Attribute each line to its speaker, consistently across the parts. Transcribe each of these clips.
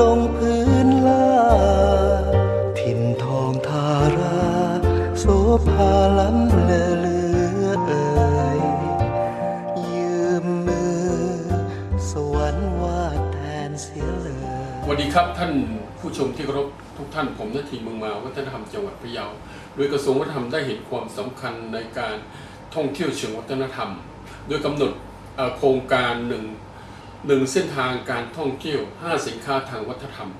Speaker 1: ลงพื้นลาถิ่นทองทาราโสภาล้ำเลอเลือเอ่ยยืมมือ สวรรค์วาดแทนเสียเลย
Speaker 2: สวัสดีครับท่านผู้ชมที่เคารพทุกท่านผมนาทีเมืองมาวัฒนธรรมจังหวัดพะเยาโดยกระทรวงวัฒนธรรมได้เห็นความสำคัญในการท่องเที่ยวเชิงวัฒนธรรม โดยกำหนดโครงการหนึ่ง หนึ่งเส้นทางการท่องเที่ยว 5 สินค้าทางวัฒนธรรม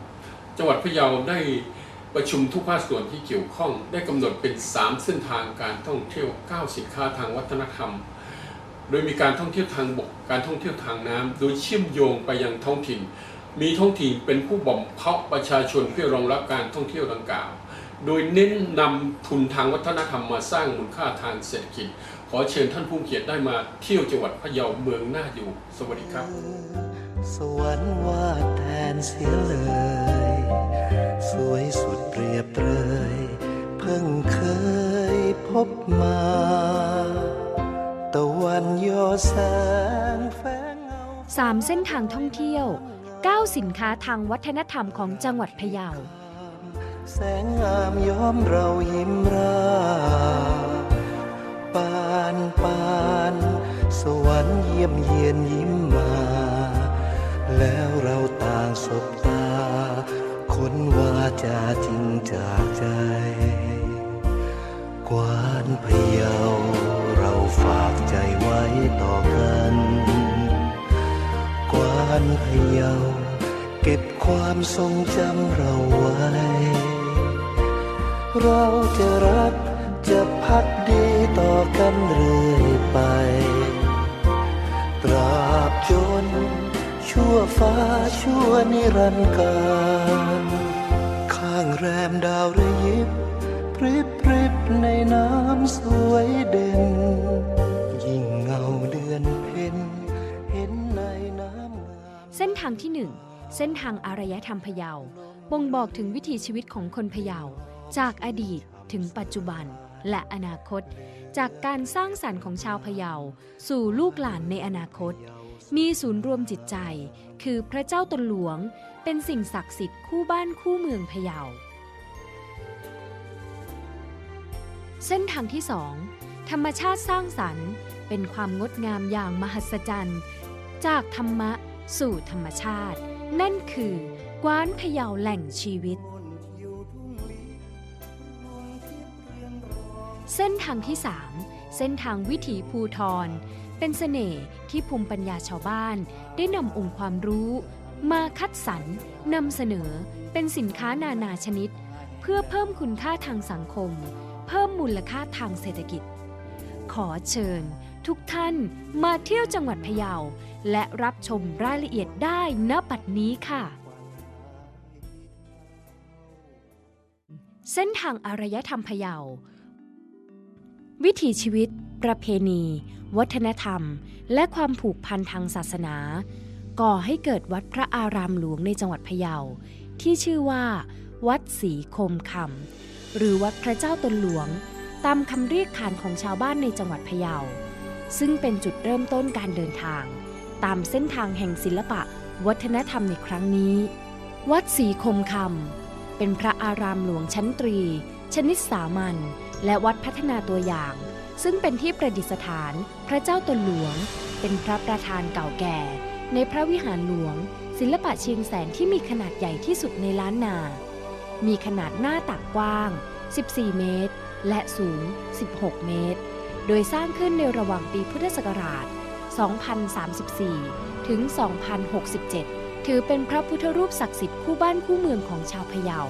Speaker 2: จังหวัดพะเยาได้ประชุมทุกภาคส่วนที่เกี่ยวข้อง ได้กำหนดเป็น 3 เส้นทางการท่องเที่ยว 9 สินค้าทางวัฒนธรรม โดยมีการท่องเที่ยวทางบก การท่องเที่ยวทางน้ำ โดยเชื่อมโยงไปยังท้องถิ่น มีท้องถิ่นเป็นผู้บ่มเพาะประชาชนเพื่อรองรับการท่องเที่ยวดังกล่าว โดยเน้นนำทุนทางวัฒนธรรมมาสร้างมูลค่าทางเศรษฐกิจ ขอเชิญท่านผู้เกียรติได้มาเที่ยวจังหวัดพะเยาเมืองน่าอยู่ สวัสดีครับ
Speaker 1: สวรรค์วาดแทนเสียเลย สวยสุดเปรียบเปรยเพิ่งเคยพบมาตะวันยอแสงแฝงเงา
Speaker 3: สามเส้นทางท่องเที่ยว9สินค้าทางวัฒนธรรมของจังหวัดพะเยา
Speaker 1: แสงงามย้อมเรายิ้มราปาน ปาน สวรรค์เยี่ยมเยียนยิ้มมา แล้วเราต่างสบตา คนว่าจาจริงจากใจ กวานพยาเราฝากใจไว้ต่อกัน กวานพยาเก็บความทรงจำเราไว้ เราจะรักจะพักดี กันเรื่อยไป ตราบจน ชั่วฟ้าชั่วนิรันดร์การข้างแรมดาวระยิบพริบพริบในน้ำสวยเด่น ยิ่งเงาเดือนเพ็ญเห็นในน้ำงาม
Speaker 3: เส้นทางที่1เส้นทางอารยธรรมพะเยาบ่งบอกถึงวิถีชีวิตของคนพะเยาจากอดีตถึงปัจจุบันและอนาคต จากการสร้างสรรค์ของชาวพะเยา สู่ลูกหลานในอนาคต มีศูนย์รวมจิตใจ คือพระเจ้าตนหลวง เป็นสิ่งศักดิ์สิทธิ์คู่บ้านคู่เมืองพะเยา เส้นทางที่2ธรรมชาติสร้างสรรค์ เป็นความงดงามอย่างมหัศจรรย์ จากธรรมะสู่ธรรมชาติ นั่นคือกว้านพะเยาแหล่งชีวิต เส้นทางที่ 3 เส้นทางวิถีภูทร เป็นเสน่ห์ที่ภูมิปัญญาชาวบ้าน ได้นำองค์ความรู้ มาคัดสรรนำเสนอเป็นสินค้านานาชนิด เพื่อเพิ่มคุณค่าทางสังคม เพิ่มมูลค่าทางเศรษฐกิจ ขอเชิญ ทุกท่านมาเที่ยวจังหวัดพะเยา และรับชมรายละเอียดได้ณบัดนี้ค่ะเส้นทางอารยธรรมพะเยา วิถีชีวิต ประเพณี วัฒนธรรม และความผูกพันทางศาสนา ก่อให้เกิดวัดพระอารามหลวงในจังหวัดพะเยา ที่ชื่อว่า วัดศรีคมคำหรือวัดพระเจ้าตนหลวง ตามคำเรียกขานของชาวบ้านในจังหวัดพะเยา ซึ่งเป็นจุดเริ่มต้นการเดินทาง ตามเส้นทางแห่งศิลปะ วัฒนธรรมในครั้งนี้ วัดศรีคมคำเป็นพระอารามหลวงชั้นตรี ชนิดสามัญ และวัดพัฒนาตัวอย่าง ซึ่งเป็นที่ประดิษฐานพระเจ้าตนหลวง เป็นพระประธานเก่าแก่ ในพระวิหารหลวง ศิลปะเชียงแสนที่มีขนาดใหญ่ที่สุดในล้านนา มีขนาดหน้าตักกว้าง 14 เมตร และสูง 16 เมตร โดยสร้างขึ้นในระหว่างปีพุทธศักราช 2034 ถึง 2067 ถือเป็นพระพุทธรูปศักดิ์สิทธิ์คู่บ้านคู่เมืองของชาวพะเยา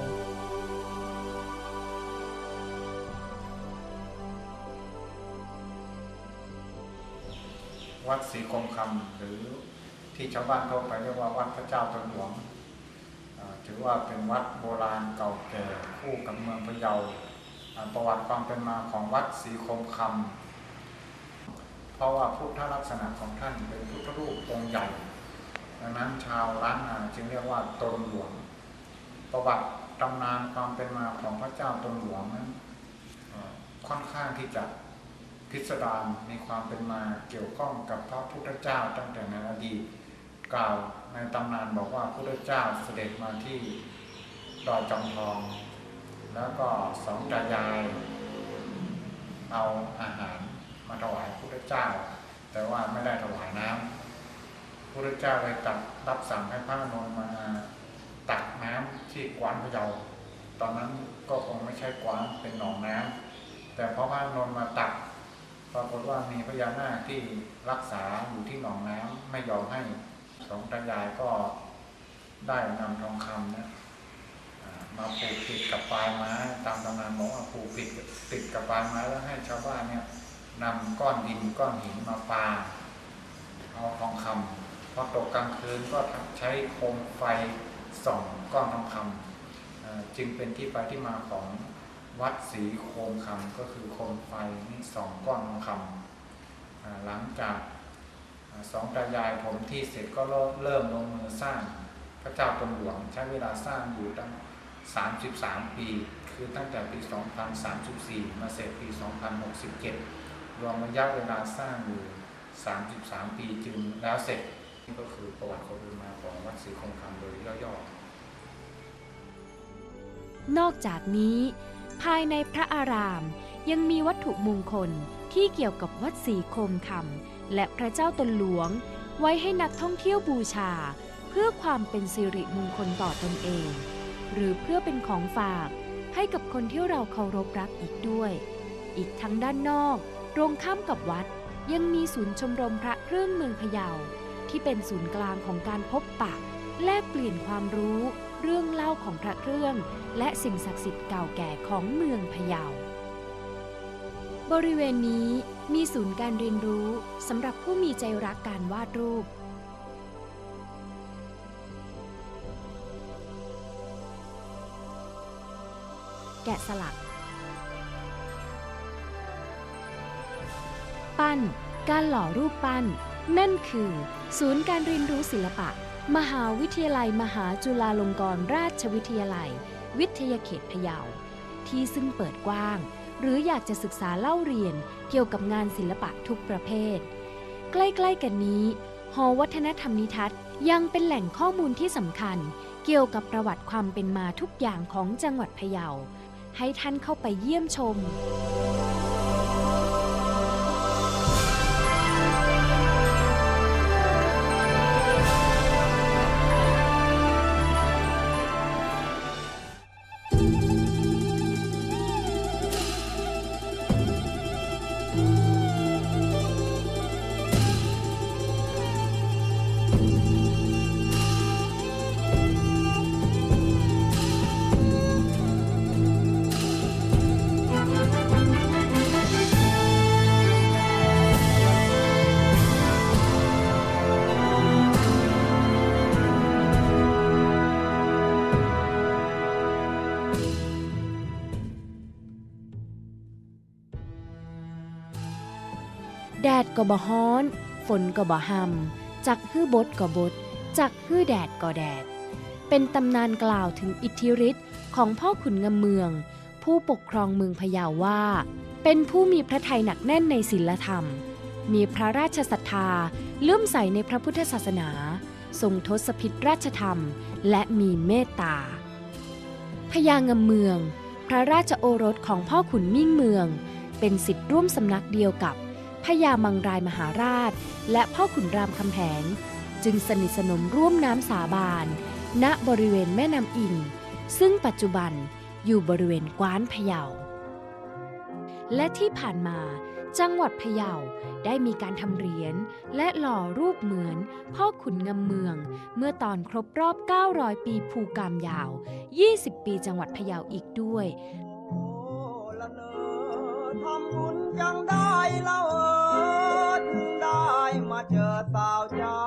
Speaker 4: ศรีคมคำหรือที่ชาวบ้านทั่วไปเรียกว่าวัดพระเจ้าตนหลวงถือว่าเป็นวัดโบราณเก่าแก่คู่กับเมืองพะเยาประวัติความเป็นมาของวัดศรีคมคำเพราะว่าพุทธลักษณะของท่านเป็นพุทธรูปองค์ใหญ่ดังนั้นชาวล้านนาจึงเรียกว่าตนหลวง ประวัติตำนานความเป็นมาของพระเจ้าตนหลวงนั้นค่อนข้างที่จะ พิสดารมีความเป็นมาเกี่ยวข้องกับพระพุทธเจ้าตั้งแต่ในอดีตกล่าวในตำนานบอกว่าพระพุทธเจ้าเสด็จมาที่ดอยจอมทอง แล้วก็สองตายาย เอาอาหารมาถวายพระพุทธเจ้า แต่ว่าไม่ได้ถวายน้ำพระพุทธเจ้าเลยตัดรับสั่งให้พระนนมาตักน้ำที่กวานพะเยาตอนนั้นก็คงไม่ใช่กวานเป็นหนองน้ำแต่พอพระนนมาตัก ปรากฏว่ามีพญานาคที่รักษาอยู่ที่หนองน้ำไม่ยอมให้สองตายายก็ได้นำทองคำนี่ยอ่ามาผูกติดกับปลายไม้ตามตำนานบอกว่าผูกติดติดกับปลายไม้แล้วให้ชาวบ้านเนี่ยนำก้อนดินก้อนหินมาปาเอาทองคำพอตกกลางคืนก็ใช้โคมไฟส่องก้อนทองคำอ่าจึงเป็นที่ไปที่มาของ วัดศรีโคมคำก็คือโคมไฟนี่สองก้อนทองคำอ่าหลังจากสองตายายผมที่เสร็จก็เริ่มลงมือสร้างพระเจ้าตนหลวงใช้เวลาสร้างอยู่ตั้ง 33 ปี คือตั้งแต่ปี 2034 มาเสร็จปี 2067 รวมระยะเวลาสร้างอยู่ 33 ปีจึงแล้วเสร็จนี่ก็คือประวัติความเป็นมาของวัดศรีโคมคำโดยย่อๆ
Speaker 3: นอกจากนี้ ภายในพระอาราม ยังมีวัตถุมงคลที่เกี่ยวกับวัดศรีโคมคำและพระเจ้าตนหลวง ไว้ให้นักท่องเที่ยวบูชา เพื่อความเป็นสิริมงคลต่อตนเอง หรือเพื่อเป็นของฝากให้กับคนที่เราเคารพรักอีกด้วย อีกทั้งด้านนอกตรงข้ามกับวัดยังมีศูนย์ชมรมพระเครื่องเมืองพะเยาที่เป็นศูนย์กลางของการพบปะ แลกเปลี่ยนความรู้ เรื่องเล่าของพระเครื่อง และสิ่งศักดิ์สิทธิ์เก่าแก่ของเมืองพะเยา บริเวณนี้มีศูนย์การเรียนรู้สำหรับผู้มีใจรักการวาดรูป แกะสลัก ปั้น การหล่อรูปปั้น นั่นคือ ศูนย์การเรียนรู้ศิลปะ มหาวิทยาลัยมหาจุฬาลงกรณราชวิทยาลัย วิทยาเขตพะเยา ที่ซึ่งเปิดกว้าง หรืออยากจะศึกษาเล่าเรียนเกี่ยวกับงานศิลปะทุกประเภท ใกล้ๆกันนี้ หอวัฒนธรรมนิทัศน์ยังเป็นแหล่งข้อมูลที่สำคัญ เกี่ยวกับประวัติความเป็นมาทุกอย่างของจังหวัดพะเยา ให้ท่านเข้าไปเยี่ยมชม ดดก็บ่ฮ้อน ฝนก็บ่หำจักฮื้อบดก็บดจักฮื้อแดดก็แดด เป็นตำนานกล่าวถึงอิทธิฤทธิ์ของพ่อขุนงำเมือง ผู้ปกครองเมืองพะเยาว่า เป็นผู้มีพระทัยหนักแน่นในศีลธรรม มีพระราชศรัทธาเลื่อมใสในพระพุทธศาสนา ทรงทศพิธราชธรรม และมีเมตตาพญางำเมือง พระราชโอรสของพ่อขุนมิ่งเมือง เป็นสิทธิ์ร่วมสำนักเดียวกับ พญามังรายมหาราช และพ่อขุนรามคำแหง จึงสนิทสนมร่วมน้ำสาบาน ณบริเวณแม่น้ำอิง ซึ่งปัจจุบันอยู่บริเวณกว้านพะเยา และที่ผ่านมาจังหวัดพะเยาได้มีการทำเหรียญและหล่อรูปเหมือนพ่อขุนงำเมือง เมื่อตอนครบรอบ 900 ปีภูกามยาว 20 ปีจังหวัดพะเยาอีกด้วย
Speaker 5: จังได้เล่าเออถึงได้มาเจอสาวเจ้า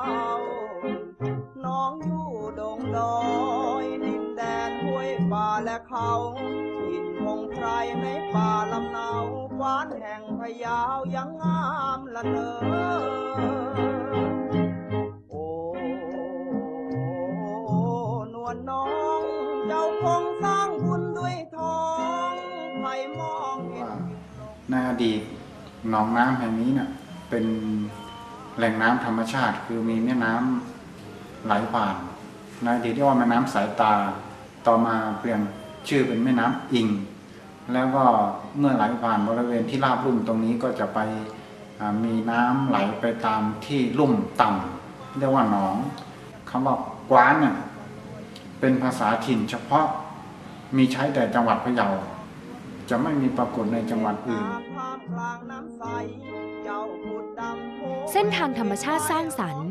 Speaker 5: น้องอยู่ดงดอยดินแดนห้วยป่าและเขาหินพงไพรในป่าลำเนาฟ้านแห่งพยาวยังงามละเนอ ดี
Speaker 4: ตหนองน้ำแห่งนี้เนี่ยเป็นแหล่งน้ำธรรมชาติ คือมีแม่น้ำไหลผ่านในอดีตเรียกว่าแม่น้ำสายตา ต่อมาเปลี่ยนชื่อเป็นแม่น้ำอิง แล้วก็เมื่อไหลผ่านบริเวณที่ราบลุ่มตรงนี้ก็จะไปมีน้ำไหลไปตามที่ลุ่มต่ำเรียกว่าหนองคำว่ากว้านเนี่ยเป็นภาษาถิ่นเฉพาะมีใช้แต่จังหวัดพะเยา จะไม่มีปรากฏในจังหวัดอื่น
Speaker 5: ท่ามกลางน้ำใสเจ้าขุดดำโพ
Speaker 3: เส้นทางธรรมชาติสร้างสรรค์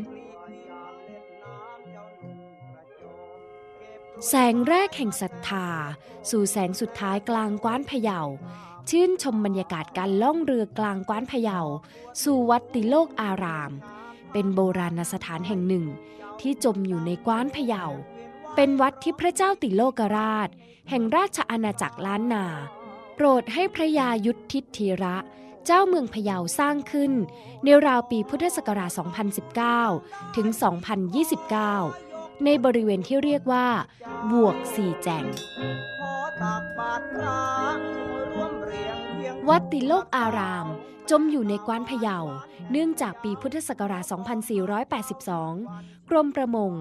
Speaker 3: แสงแรกแห่งศรัทธา สู่แสงสุดท้ายกลางกว้านพะเยา ชื่นชมบรรยากาศการล่องเรือกลางกว้านพะเยา สู่วัดติโลกอาราม เป็นโบราณสถานแห่งหนึ่ง ที่จมอยู่ในกว้านพะเยา เป็นวัดที่พระเจ้าติโลกราช แห่งราชอาณาจักรล้านนา โปรดให้พระยายุทธทิธีระ เจ้าเมืองพะเยาสร้างขึ้น ในราวปีพุทธศักราช 2019 ถึง 2029 ในบริเวณที่เรียกว่า บวกสี่แจง
Speaker 5: วั
Speaker 3: ดติโลกอาราม จมอยู่ในกว้านพะเยา เนื่องจากปีพุทธศักราช 2482 กรมประมง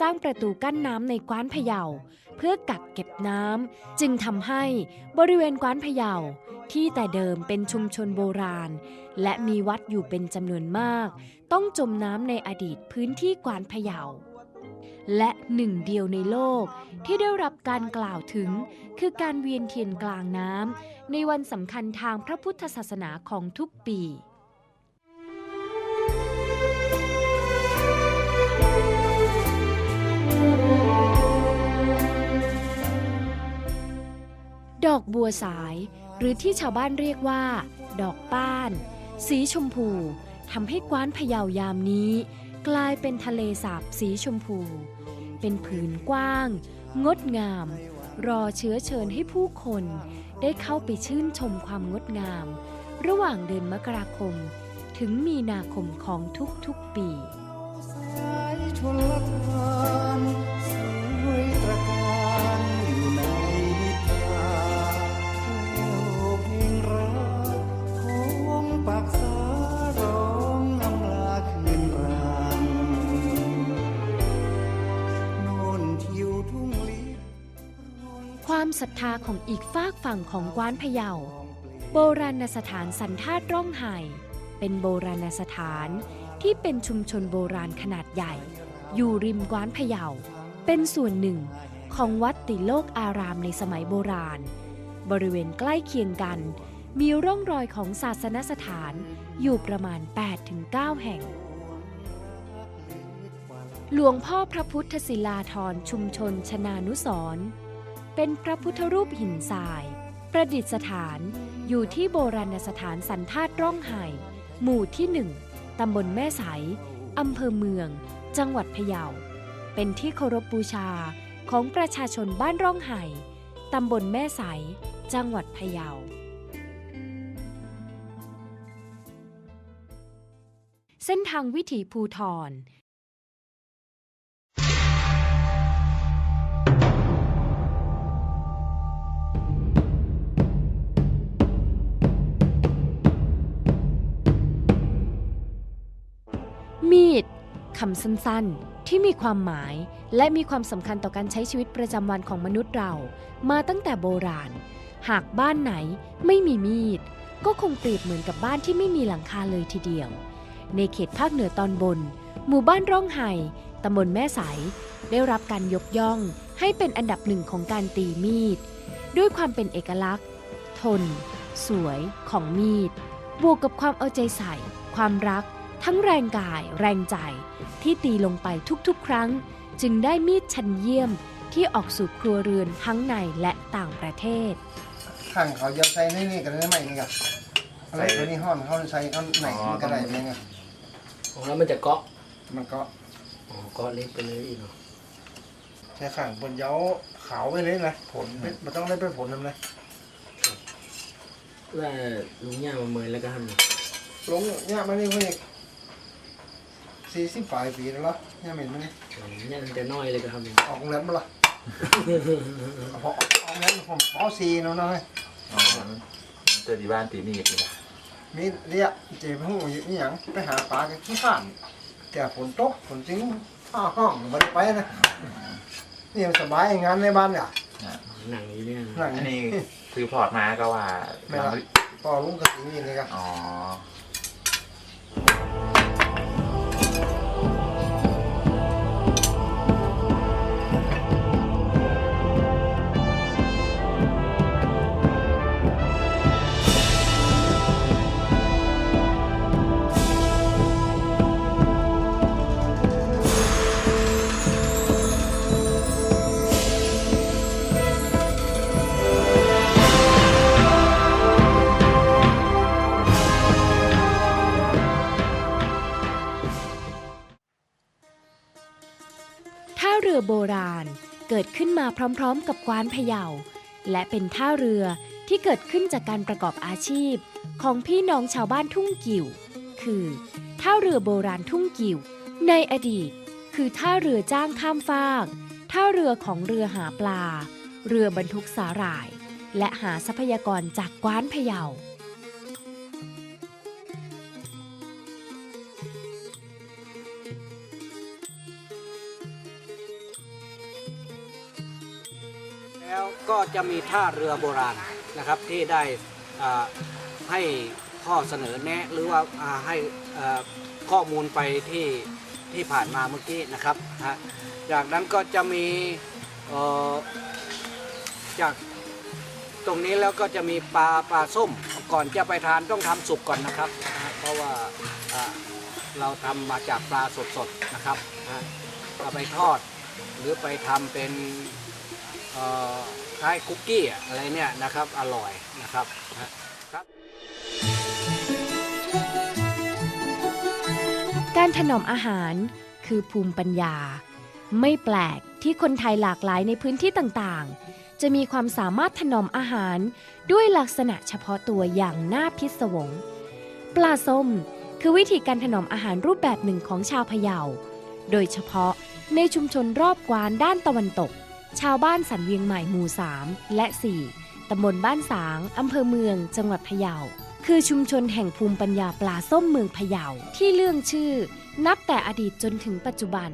Speaker 3: สร้างประตูกั้นน้ำในกว้านพะเยา เพื่อกักเก็บน้ำ จึงทำให้บริเวณกว้านพะเยา ที่แต่เดิมเป็นชุมชนโบราณ และมีวัดอยู่เป็นจำนวนมาก ต้องจมน้ำในอดีตพื้นที่กว้านพะเยา และหนึ่งเดียวในโลก ที่ได้รับการกล่าวถึง คือการเวียนเทียนกลางน้ำในวันสำคัญทางพระพุทธศาสนาของทุกปีดอกบัวสาย หรือที่ชาวบ้านเรียกว่า ดอกป้าน สีชมพูทำให้กว้านพะเยายามนี้ กลายเป็นทะเลสาบสีชมพู เป็นผืนกว้าง งดงาม รอเชื้อเชิญให้ผู้คนได้เข้าไปชื่นชมความงดงาม ระหว่างเดือนมกราคม ถึงมีนาคมของทุกๆปี ศรัทธาของอีกฝากฝั่งของกว้านพะเยา โบราณสถานสันธาตร่องไห่เป็นโบราณสถานที่เป็นชุมชนโบราณขนาดใหญ่ อยู่ริมกว้านพะเยา เป็นส่วนหนึ่งของวัดติโลกอารามในสมัยโบราณ บริเวณใกล้เคียงกัน มีร่องรอยของศาสนสถานอยู่ประมาณ 8-9 แห่ง หลวงพ่อพระพุทธศิลาธรชุมชนชนานุสรณ์ เป็นพระพุทธรูปหินทราย ประดิษฐานอยู่ที่โบราณสถานสันธาตร่องไห่ หมู่ที่หนึ่งตำบลแม่ใสอำเภอเมือง จังหวัดพะเยา เป็นที่เคารพบูชาของประชาชนบ้านร่องไห่ตำบลแม่ใส จังหวัดพะเยา เส้นทางวิถีภูทร คำสั้นๆ ที่มีความหมายและมีความสำคัญต่อการใช้ชีวิตประจำวันของมนุษย์เรา มาตั้งแต่โบราณ หากบ้านไหนไม่มีมีด ก็คงเปรียบเหมือนกับบ้านที่ไม่มีหลังคาเลยทีเดียว ในเขตภาคเหนือตอนบน หมู่บ้านร่องไห่ตำบลแม่ใสได้รับการยกย่องให้เป็นอันดับหนึ่งของการตีมีด ด้วยความเป็นเอกลักษณ์ ทน สวยของมีด บวกกับความเอาใจใส่ ความรัก ทั้งแรงกายแรงใจที่ตีลงไปทุกๆ ครั้ง จึงได้มีดชั้นเยี่ยมที่ออกสู่ครัวเรือนทั้งในและต่างประเทศ
Speaker 6: ข้างเขาจะใส่ในนี่กันได้ไหมนี่ครับอะไรตัวนี้ห้อนเขาใส่เขาไหนมันก็ได้ไหมเนี่ย
Speaker 7: อ๋อแล้วมันจะเกาะ
Speaker 6: มันก็
Speaker 7: อ๋อเกาะเล็กไปเลยอีกเนาะ
Speaker 6: ใช้ข้างบนเย้าขาวไปเลยนะผลมันต้องได้ไปผลนั่นเลย
Speaker 7: ว่าลุงย่ามาเมยแล้วก็ทำเนี่ย
Speaker 6: ลงเนี่ยมันนี่เพิ่ง สี่สิบปลายปีแล้วเหรอเนี่ยเหม็นมันนี่
Speaker 7: อ๋อย่าตั้งแต่น้อยเลยก็ทำเนี่ย
Speaker 6: ออกโรงเรียนมาละพอออกโรงเรียนผมปสี่น้องๆ
Speaker 8: อ๋อเจอที่บ้านตีมีดนี่นะ
Speaker 6: มีเรียกเจ็บหูอยู่นี่หยังไปหาปลากันขี้ข้านแต่ฝนตกฝนจริงไปห้าห้องไม่ได้ไปนะนี่มันสบายงานในบ้านเนี่ย
Speaker 7: หนังนี้เนี่ยนะ
Speaker 6: หลัง
Speaker 8: อัน
Speaker 6: นี้
Speaker 8: นี้คือพอร์ตมาก็ว่า
Speaker 6: ไม่ละพอลุงกับสิงนี่เลยครับ
Speaker 8: อ๋อ
Speaker 3: พร้อมๆ กับกวานพะเยา และเป็นท่าเรือที่เกิดขึ้นจากการประกอบอาชีพ ของพี่น้องชาวบ้านทุ่งกิ่ว คือ ท่าเรือโบราณทุ่งกิ่ว ในอดีต คือท่าเรือจ้างข้ามฟาก ท่าเรือของเรือหาปลา เรือบรรทุกสาหร่าย และหาทรัพยากรจากกวานพะเยา
Speaker 9: ก็จะมีท่าเรือโบราณนะครับที่ได้ให้ข้อเสนอแนะหรือว่าาให้ข้อมูลไปที่ที่ผ่านมาเมื่อกี้นะครับฮะจากนั้นก็จะมีจากตรงนี้แล้วก็จะมีปลาปลาส้มก่อนจะไปทานต้องทำสุกก่อนนะครับนะเพราะว่าเราทำมาจากปลาสดๆนะครับนะเอาไปทอดหรือไปทำเป็นเคล้ายคุกกี้อะไรเนี่ยนะครับอร่อยนะครับครับ
Speaker 3: การถนอมอาหารคือภูมิปัญญา ไม่แปลกที่คนไทยหลากหลายในพื้นที่ต่างๆ จะมีความสามารถถนอมอาหารด้วยลักษณะเฉพาะตัวอย่างน่าพิศวง ปลาส้มคือวิธีการถนอมอาหารรูปแบบหนึ่งของชาวพะเยา โดยเฉพาะในชุมชนรอบกวานด้านตะวันตก ชาวบ้านสันเวียงใหม่หมู่ 3 และ 4 ตำบลบ้านสาง อำเภอเมือง จังหวัดพะเยา คือชุมชนแห่งภูมิปัญญาปลาส้มเมืองพะเยา ที่เรื่องชื่อ นับแต่อดีตจนถึงปัจจุบัน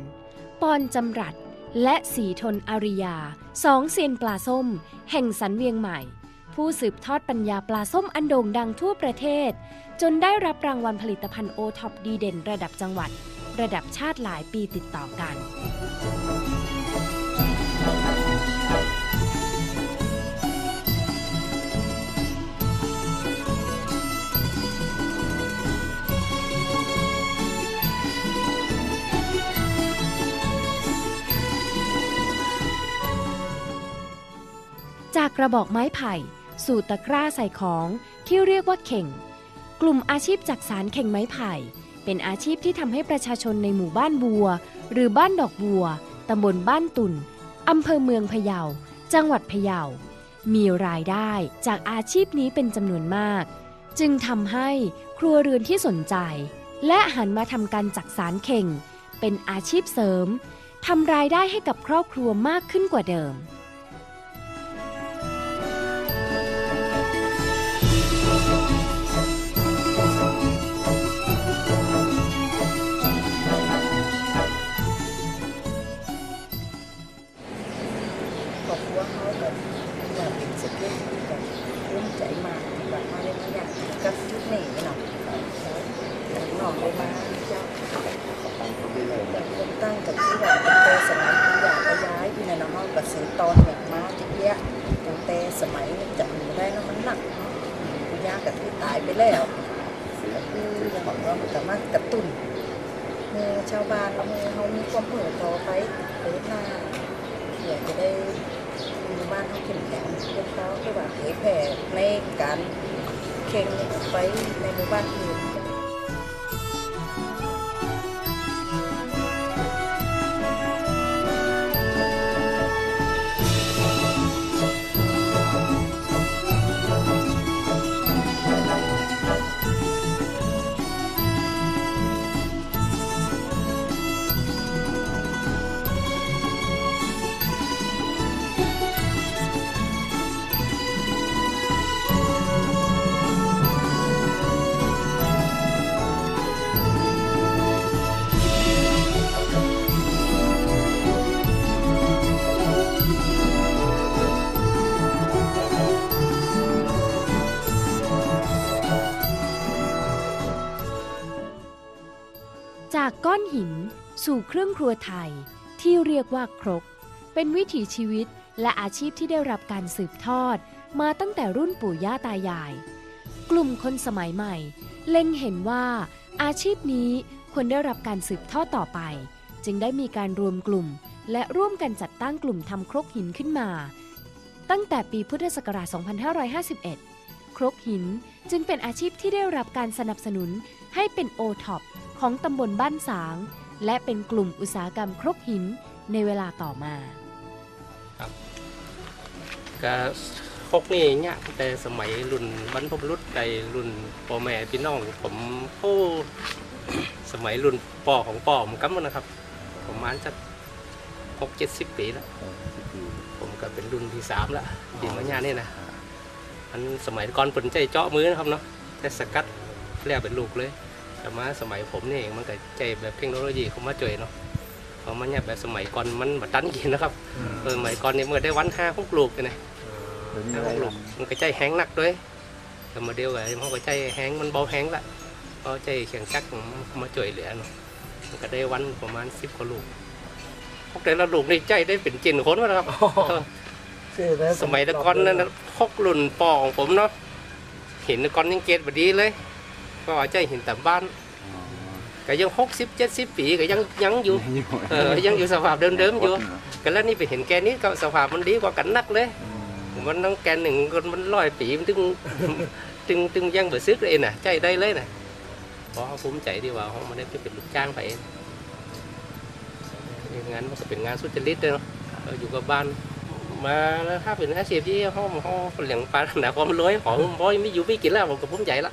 Speaker 3: ปอนจำรัดและสีทนอาริยา สองเซียนปลาส้ม แห่งสันเวียงใหม่ ผู้สืบทอดปัญญาปลาส้มอันโด่งดังทั่วประเทศ จนได้รับรางวัลผลิตภัณฑ์โอท็อปดีเด่น ระดับจังหวัด ระดับชาติหลายปีติดต่อกัน จากกระบอกไม้ไผ่ สู่ตะกร้าใส่ของที่เรียกว่าเข่ง กลุ่มอาชีพจักสารเข่งไม้ไผ่ เป็นอาชีพที่ทำให้ประชาชนในหมู่บ้านบัว หรือบ้านดอกบัวตำบลบ้านตุ่นอำเภอเมืองพะเยา จังหวัดพะเยา มีรายได้จากอาชีพนี้เป็นจำนวนมาก จึงทำให้ครัวเรือนที่สนใจ และหันมาทำการจักสารเข่ง เป็นอาชีพเสริมทำรายได้ให้กับครอบครัวมากขึ้นกว่าเดิม
Speaker 10: อบครัวเขาแบบว่าเป็นสเก็ตแบบภูมิใจมากที่แบบมาได้มาอยากกับยุคนี้เนาะแล้วน้องได้มาเจ้าแบบตั้งกับที่แบบตั้งแต่สมัยที่อยากย้ายที่นั่นเนาะเขาก็ซื้อตอนแบบมาที่เนี้ยตั้งแต่สมัยจำไม่ได้แล้วมันหนักเนาะคุณย่ากับที่ตายไปแล้วคืออย่างบอกว่ามันสามารถกระตุ้นเมื่อชาวบ้านเมื่อเขามีความเหื่อต่อไปเปิดหน้าอยากจะได้ บ้านเขาเข้มแข็งพวกเขาก็แบบเผยแผ่ในการเข่งไปในหมู่บ้านอื่น จา
Speaker 3: ก้อนหินสู่เครื่องครัวไทยที่เรียกว่าครก เป็นวิถีชีวิตและอาชีพที่ได้รับการสืบทอด มาตั้งแต่รุ่นปู่ย่าตายาย กลุ่มคนสมัยใหม่ เล็งเห็นว่าอาชีพนี้ควรได้รับการสืบทอดต่อไป จึงได้มีการรวมกลุ่ม และร่วมกันจัดตั้งกลุ่มทำครกหินขึ้นมา ตั้งแต่ปีพุทธศักราช 2551 ครกหินจึงเป็นอาชีพที่ได้รับการสนับสนุนให้เป็นโอท็อป ของตำบลบ้านสาง และเป็นกลุ่มอุตสาหกรรมครกหินในเวลาต่อมา
Speaker 11: ก็คกนี่เนี่ยแต่สมัยรุ่นบรรพบุรุษในรุ่นพ่อแม่พี่น้องผมโอ้สมัยรุ่นป่อของป่อผมก็มันนะครับประมาณสักหกเจ็ดสิบปีแล้วผมก็เป็นรุ่นที่สามแล้วที่มาญาเนี่ยนะอันสมัยก่อนเป็นใจเจาะมือนะครับเนาะแต่สกัดแล้วเป็นลูกเลย แต่มาสมัยผมนี่เองมันก็ใจแบบเทคโนโลยีเข้ามาจ่วยเนาะเพราะมันเนี่ยแบบสมัยก่อนมันบัตันกินนะครับเออสมัยก่อนนี่มันได้วันห้าหกลูกเลยนะ
Speaker 8: เดี๋ยวนี้
Speaker 11: ห้า
Speaker 8: อะไร
Speaker 11: หกลู
Speaker 8: ล่ะ
Speaker 11: กมันก็ใจแห้งหนักด้วยแต่มาเดียวกับมันก็ใจแห้งมันเบาแห้งละเพราะใจเขียงจักรมันเข้ามาจ่วยเหลือเนาะมันก็ได้วันประมาณสิบกว่าลูกพวกแต่ละลูกในใจได้เป็นเจนคนวะนะครับสมัยแตะกอนนั้นนะพกรุ่นปอของผมเนาะเห็นแตะกอนยังเกตบดีเลย ก็ว่าใจเห็นแต่บ้านก็ยังหกสิบเจ็ดสิบปีก็ยังยังอยู่เออยังอยู่สภาพเดิมๆอยู่ก็แล้วนี่ไปเห็นแกนี้ก็สภาพมันดีกว่ากันนักเลย มันต้องแกนหนึ่งคนมันร้อยปีมันถึงถึงถึงยังเบิดซึกเลยน่ะ ใจได้เลยน่ะเพราะเขาภูมิใจดีว่าเขาไม่ได้ไปเป็นลูกจ้างไปเองงานมันก็เป็นงานสุจริตเลยเนาะเราอยู่กับบ้านมาแล้วถ้าเป็นอาชีพที่เขาเขาเลี้ยงปลาหนาความรวยของบอยไม่อยู่ไม่กินแล้วผมก็ภูมิใจละ